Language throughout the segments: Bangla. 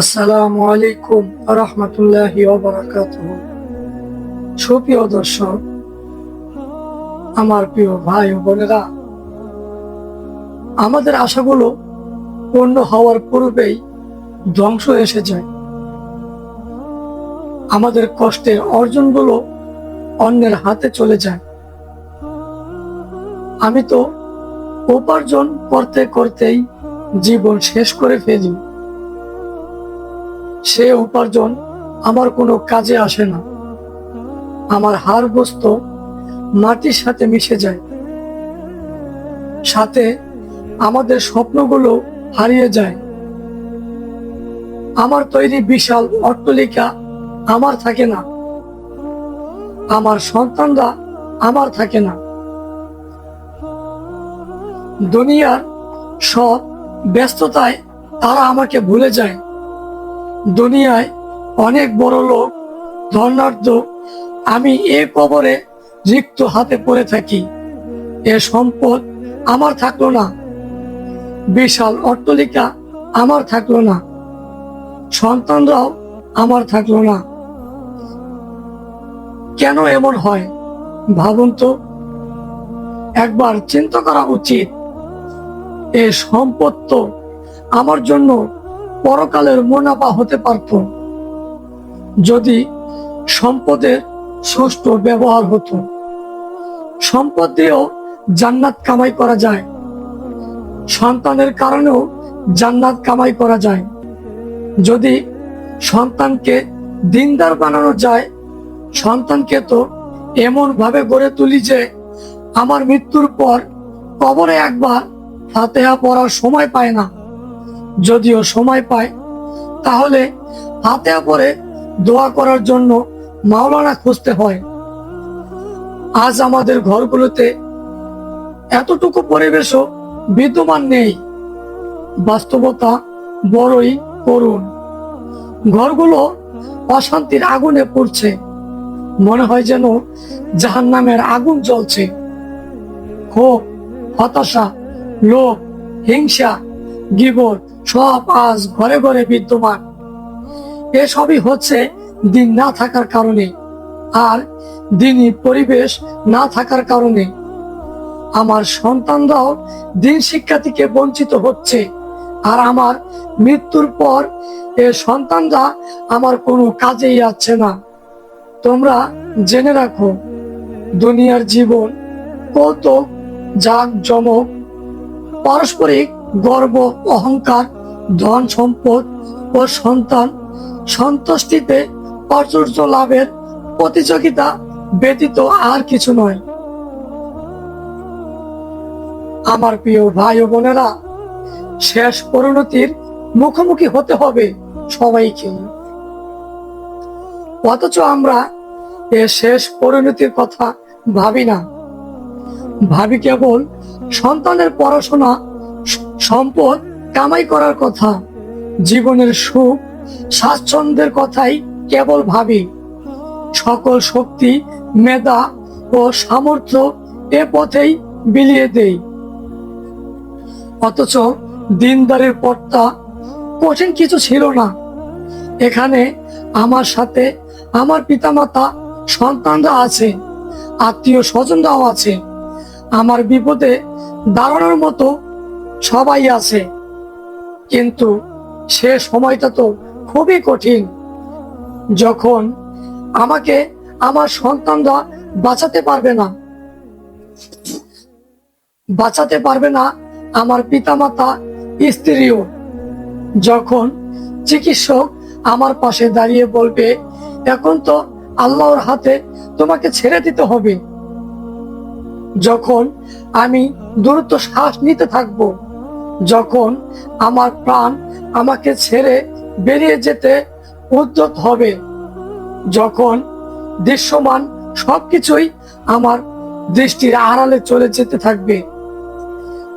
আসসালামু আলাইকুম রহমতুল্লাহি সুপ্রিয় দর্শক, আমার প্রিয় ভাই ও বোনেরা, আমাদের আশাগুলো পূর্ণ হওয়ার পূর্বেই ধ্বংস এসে যায়। আমাদের কষ্টের অর্জনগুলো অন্যের হাতে চলে যায়। আমি তো উপার্জন করতে করতেই জীবন শেষ করে ফেলি। সে উপার্জন আমার কোনো কাজে আসে না। আমার হার বস্তু মাটির সাথে মিশে যায়। সাথে আমাদের স্বপ্নগুলো হারিয়ে যায়। আমার তৈরি বিশাল অট্টলিকা আমার থাকে না। আমার সন্তানরা আমার থাকে না। দুনিয়ার সব ব্যস্ততায় তারা আমাকে ভুলে যায়। দুনিয়ায় অনেক বড় লোক ধর্নার্থ আমি এ কবরে রিক্ত হাতে পড়ে থাকি। এ সম্পদ আমার থাকল না। বিশাল অট্টলিকা আমার থাকল না। সন্তানরাও আমার থাকল না। কেন এমন হয়, ভাবুন তো? একবার চিন্তা করা উচিত। এ সম্পদ তো আমার জন্য পরকালের মুনাফা হতে পারত। যদি সম্পদের সুষ্ঠু ব্যবহার হতো। সম্পদ দিয়েও জান্নাত কামাই করা যায়। সন্তানের কারণেও জান্নাত কামাই করা যায়। যদি সন্তানকে দিনদার বানানো যায়, সন্তানকে তো এমন ভাবে গড়ে তুলি যে, আমার মৃত্যুর পর কবরে একবার ফাতেহা পড়ার সময় পায় না। যদিও সময় পায়, তাহলে ফাতেহা পরে দোয়া করার জন্য মাওলানা খুঁজতে হয়। আজ আমাদের ঘরগুলোতে এতটুকু পরিবেশও বিদ্যমান নেই। বাস্তবতা বড়ই করুন ঘরগুলো অশান্তির আগুনে পড়ছে। মনে হয় যেন জাহান নামের আগুন জ্বলছে। ক্ষোভ, হতাশা, লোভ, হিংসা, গিবর সব আজ ঘরে ঘরে বিদ্যমান। এসবই হচ্ছে দিন না থাকার কারণে আর দিনই পরিবেশ না থাকার কারণে। আমার সন্তানরাও দিন শিক্ষা থেকে বঞ্চিত হচ্ছে আর আমার মৃত্যুর পর এ সন্তানরা আমার কোনো কাজেই যাচ্ছে না। তোমরা জেনে রাখো, দুনিয়ার জীবন কৌতুক জাক জমক পারস্পরিক গর্ব, অহংকার ধন সম্পদ ও সন্তান সন্তুষ্টিতে প্রাচুর্য লাভের প্রতিযোগিতা ব্যতীত আর কিছু নয়। আমার প্রিয় ভাই ও বোনেরা, শেষ পরিণতির মুখোমুখি হতে হবে সবাইকে। অথচ আমরা এ শেষ পরিণতির কথা ভাবি না। ভাবি কেবল সন্তানের পড়াশোনা, সম্পদ কামাই করার কথা। জীবনের সুখ, স্বাচ্ছন্দ্যের কথাই কেবল ভাবি। সকল শক্তি, মেধা ও সামর্থ্য এ পথেই বিলিয়ে দেই। অথচ দিনদারের পথটা কঠিন কিছু ছিল না। এখানে আমার সাথে আমার পিতামাতা, সন্তানরা আছে, আত্মীয় স্বজনরাও আছে। আমার বিপদে দাঁড়ানোর মতো সবাই আছে। কিন্তু সে সময়টা তো খুবই কঠিন। যখন আমাকে আমার সন্তানরা বাঁচাতে পারবে না, বাঁচাতে পারবে না আমার পিতামাতা, স্ত্রীও। যখন চিকিৎসক আমার পাশে দাঁড়িয়ে বলবে, এখন তো আল্লাহর হাতে তোমাকে ছেড়ে দিতে হবে। যখন আমি দ্রুত শ্বাস নিতে থাকব যখন আমার প্রাণ আমাকে ছেড়ে বেরিয়ে যেতে উদ্যত হবে, যখন দৃশ্যমান সবকিছুই আমার দৃষ্টির আড়ালে চলে যেতে থাকবে,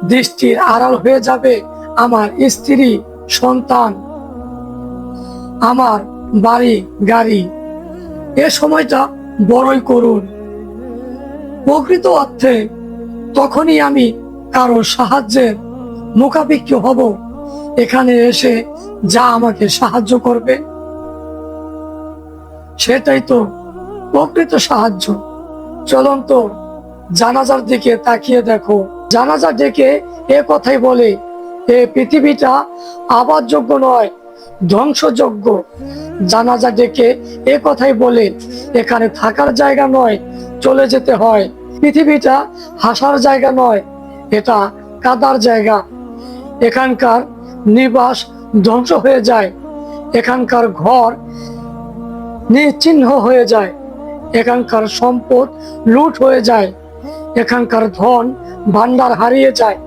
দৃষ্টির আড়াল হয়ে যাবে আমার স্ত্রী, সন্তান, আমার বাড়ি, গাড়ি। এ সময়টা বড়ই করুন প্রকৃত অর্থে তখনই আমি কারও সাহায্যের মুখাপেক্ষী হব। এখানে এসে যা আমাকে সাহায্য করবে, সেটাই তো প্রকৃত সাহায্য। চলন্ত জানাজার দিকে তাকিয়ে দেখো। জানাজা ডেকে এ কথাই বলে, এ পৃথিবীটা আবার যোগ্য নয়, ধ্বংসযোগ্য। জানাজা ডেকে এ কথাই বলে, এখানে থাকার জায়গা নয়, চলে যেতে হয়। পৃথিবীটা হাসার জায়গা নয়, এটা কাদার জায়গা। এখানকার নিবাস ধ্বংস হয়ে যায়। এখানকার ঘর নিশ্চিহ্ন হয়ে যায়। এখানকার সম্পদ লুট হয়ে যায়। এখানকার ধন ভান্ডার হারিয়ে যায়।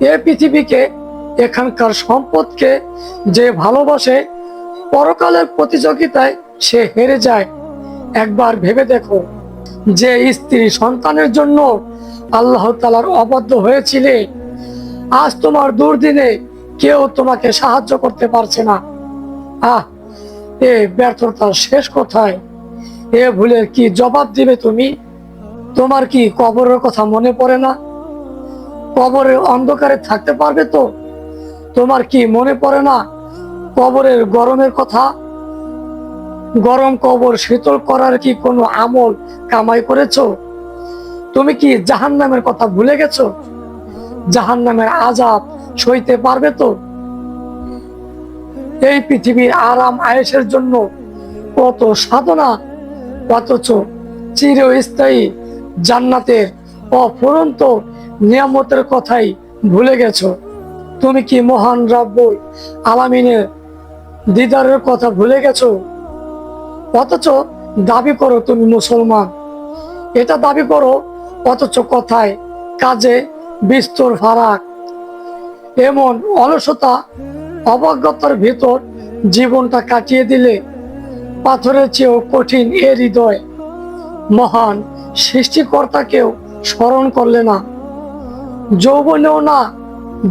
এ পৃথিবীকে, এখানকার সম্পদকে যে ভালোবাসে, পরকালের প্রতিযোগিতায় সে হেরে যায়। একবার ভেবে দেখো, যে স্ত্রী সন্তানের জন্য আল্লাহ তালার অবদ্ধ হয়েছিলে আজ তোমার দুর্দিনে কেউ তোমাকে সাহায্য করতে পারছে না। আহ, এ ব্যর্থতার শেষ কোথায় এ ভুলের কি জবাব দিবে তুমি? তোমার কি কবরের কথা মনে পড়ে না? কবরের অন্ধকারে থাকতে পারবে তো? তোমার কি মনে পড়ে না কবরের গরমের কথা? গরম কবর শীতল করার কি কোনো আমল কামাই করেছ? তুমি কি জাহান নামের কথা ভুলে গেছো? জাহান নামের আজাব সইতে পারবে তো? এই পৃথিবীর আরাম আয়েসের জন্য কত সাধনা, অথচ চিরস্থায়ী জান্নাতের অফুরন্ত নিয়ামতের কথাই ভুলে গেছ। তুমি কি মহান রাব্বুল আলামিনের দিদারের কথা ভুলে গেছ? অথচ দাবি করো তুমি মুসলমান। এটা দাবি করো, অথচ কথায়, কাজে বিস্তর ফারাক, এমন অলসতা অবজ্ঞতার ভিতর জীবনটা কাটিয়ে দিলে পাথরের চেয়েও কঠিন এ হৃদয়। মহান সৃষ্টিকর্তাকেও স্মরণ করলে না, যৌবনেও না,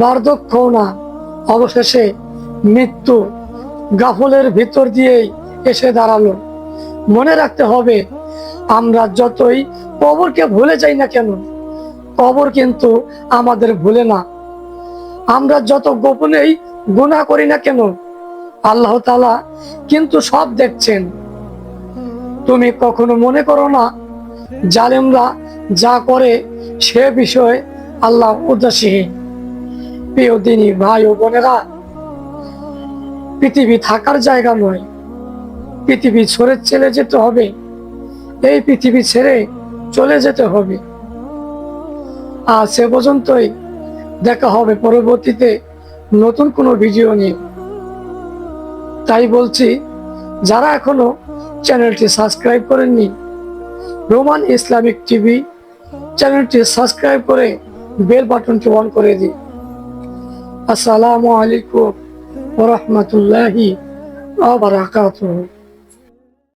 বার্ধক্যও না। অবশেষে মৃত্যু গাফলের ভিতর দিয়েই এসে দাঁড়াল। মনে রাখতে হবে, আমরা যতই কবরকে ভুলে যাই না কেন কবর কিন্তু আমাদের ভুলে না। আমরা যত গোপনেই গুণা করি না কেন, আল্লাহ তালা কিন্তু সব দেখছেন। তুমি কখনো মনে করো না, জালেমরা যা করে সে বিষয়ে আল্লাহ উদাসীন। প্রিয় দিনী ভাই ও বোনেরা, পৃথিবী থাকার জায়গা নয়, পৃথিবী ছেড়ে চলে যেতে হবে। এই পৃথিবী ছেড়ে চলে যেতে হবে। আর সে পর্যন্তই দেখা হবে পরবর্তীতে নতুন কোনো ভিডিও নিয়ে। তাই বলছি, যারা এখনও চ্যানেলটি সাবস্ক্রাইব করেননি, রোমান ইসলামিক টিভি চ্যানেলটি সাবস্ক্রাইব করে বেল বাটনটি অন করে দিন। আসসালামু আলাইকুম ওরহমতুল্লাহি আবরাকাতুহু